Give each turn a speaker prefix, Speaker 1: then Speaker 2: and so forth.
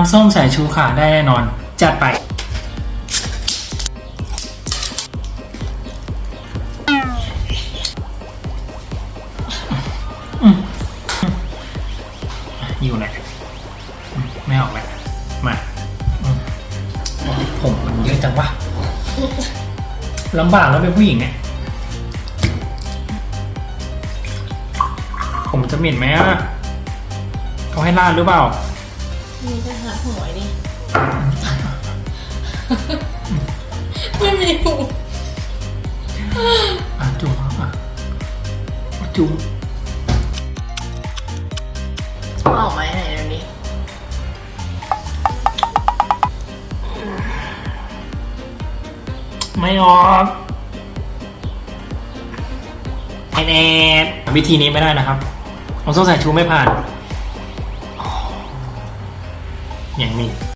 Speaker 1: น้ำส้มสายชูค่ะได้แน่นอน จัดไป อยู่ไหนอืมไม่ออกแล้ว มามผมมันเยอะจังวะลำบากแล้วเป็นผู้หญิงเนี่ย ผมจะเหม็นไหมอะเขาให้ลาดหรือเปล่า
Speaker 2: มีไปหาหวยดิไม่มีหู
Speaker 1: อะจุ่มอะจุ่ม
Speaker 2: ออกไหมไหนเดี๋ยวนี้
Speaker 1: ไม่ออกแอนแอนวิธีนี้ไม่ได้นะครับ ผมส้มสายชูไม่ผ่าน อย่างนี้